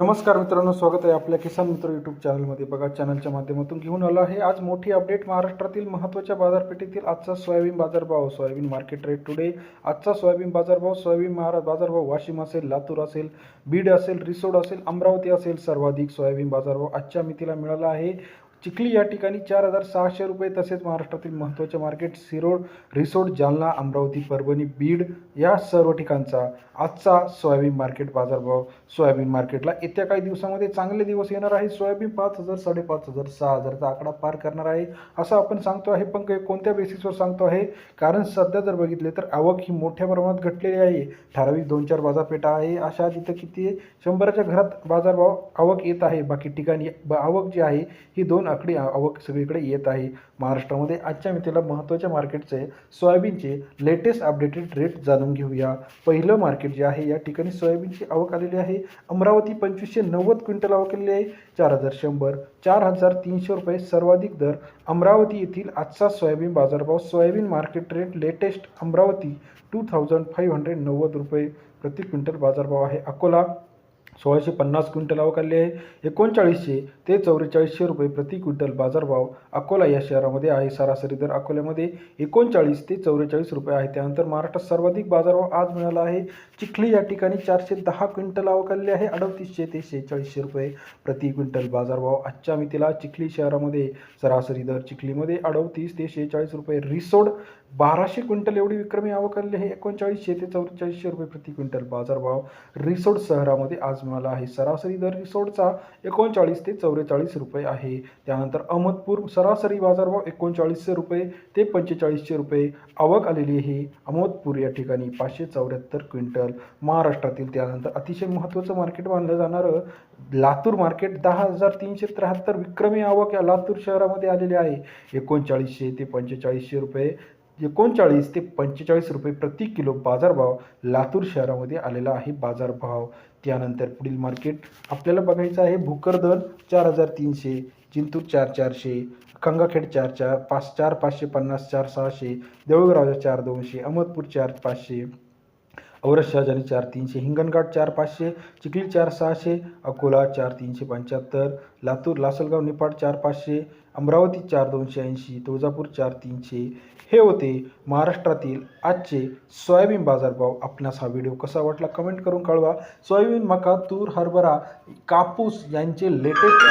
नमस्कार मित्रांनो स्वागत आहे आपल्या किसान मित्र यूट्यूब चॅनलमध्ये बघा चॅनलच्या माध्यमातून घेऊन आलो आहे. आज मोठी अपडेट महाराष्ट्रातील महत्त्वाच्या बाजारपेठेतील आजचा सोयाबीन बाजारभाव. सोयाबीन मार्केट रेट टुडे आजचा सोयाबीन बाजारभाव सोयाबीन महाराज बाजारभाव वाशिम असेल लातूर असेल बीड असेल रिसोड असेल अमरावती असेल सर्वाधिक सोयाबीन बाजारभाव आजच्या मितीला मिळाला आहे. चिखली या ठिकाणी चार हजार सहाशे रुपये तसेच महाराष्ट्रातील महत्त्वाचे मार्केट सिरोड रिसोड जालना अमरावती परभणी बीड या सर्व ठिकाणचा आजचा सोयाबीन मार्केट बाजारभाव सोयाबीन मार्केटला येत्या काही दिवसामध्ये चांगले दिवस येणार आहे. सोयाबीन पाच हजार साडेपाच हजार सहा हजारचा आकडा पार करणार आहे असं आपण सांगतो आहे. पण काही कोणत्या बेसिसवर सांगतो आहे? कारण सध्या जर बघितले तर आवक ही मोठ्या प्रमाणात घटलेली आहे. ठराविक दोन चार बाजारपेठा आहे. अशा जिथं किती शंभराच्या घरात बाजारभाव आवक येत आहे. बाकी ठिकाणी ब- आवक जी आहे ही दोन आकडी आवक सगळीकडे येत आहे. महाराष्ट्रामध्ये आजच्या मितीला महत्त्वाच्या मार्केटचे सोयाबीनचे लेटेस्ट अपडेटेड रेट जाणून घेऊया. पहिलं मार्केट जे आहे या ठिकाणी सोयाबीनची आवक आलेली आहे. अमरावती पंचवीसशे नव्वद क्विंटल आवक आलेली आहे. चार हजार शंभर चार हजार तीनशे रुपये सर्वाधिक दर. अमरावती येथील आजचा सोयाबीन बाजारभाव soyabean market rate latest Amravati two thousand five hundred नव्वद रुपये प्रति क्विंटल बाजारभाव आहे. अकोला सोळाशे पन्नास क्विंटल आवक आहे. एकोणचाळीसशे ते चौवेचाळीसशे रुपये प्रति क्विंटल बाजारभाव अकोला या शहरामध्ये आहे. सरासरी दर अकोल्यामध्ये एकोणचाळीस ते चौवेचाळीस रुपये आहे. त्यानंतर महाराष्ट्रात सर्वाधिक बाजारभाव आज मिळाला आहे. चिखली या ठिकाणी चारशे दहा क्विंटल आवक आहे. अडतीसशे ते शेहेचाळीसशे रुपये प्रति क्विंटल बाजारभाव आजच्या मितीला चिखली शहरामध्ये सरासरी दर चिखलीमध्ये अडतीस ते शेहेचाळीस रुपये रिसोड बाराशे क्विंटल एवढी विक्रमी आवक आहे. एकोणचाळीसशे ते चौवेचाळीसशे रुपये प्रति क्विंटल बाजारभाव रिसोड शहरामध्ये आज मिळाला आहे. सरासरी दर रिसोडचा एकोणचाळीस ते चौवेचाळीस रुपये आहे. त्यानंतर अहमदपूर सरासरी बाजारभाव एकोणचाळीसशे रुपये ते पंचेचाळीसशे रुपये. आवक आलेली आहे. अहमदपूर या ठिकाणी पाचशे चौऱ्याहत्तर क्विंटल. महाराष्ट्रातील त्यानंतर अतिशय महत्त्वाचं मार्केट मानलं जाणारं लातूर मार्केट दहा हजार तीनशे त्र्याहत्तर विक्रमी आवक या लातूर शहरामध्ये आलेली आहे. एकोणचाळीसशे ते पंचेचाळीसशे रुपये. एकोणचाळीस ते पंचेचाळीस रुपये प्रति किलो बाजारभाव लातूर शहरामध्ये आलेला आहे बाजारभाव. त्यानंतर पुढील मार्केट आपल्याला बघायचं आहे भोकरदन चार हजार तीनशे जिंतूर चार चारशे खंगाखेड चार चार पाच चार पाचशे पन्नास चार सहाशे देऊळगावचा चार दोनशे अहमदपूर चार पाचशे. औरत शहाजानी चार तीनशे हिंगणघाट चार पाचशे चिखली चार सहाशे अकोला चार तीनशे पंच्याहत्तर लातूर लासलगाव निपाड चार पाचशे अमरावती चार दोनशे ऐंशी तुळजापूर चार तीनशे. हे होते महाराष्ट्रातील आजचे सोयाबीन बाजारभाव. आपणास हा व्हिडिओ कसा वाटला कमेंट करून कळवा. सोयाबीन मका तूर हरभरा कापूस यांचे लेटेस्ट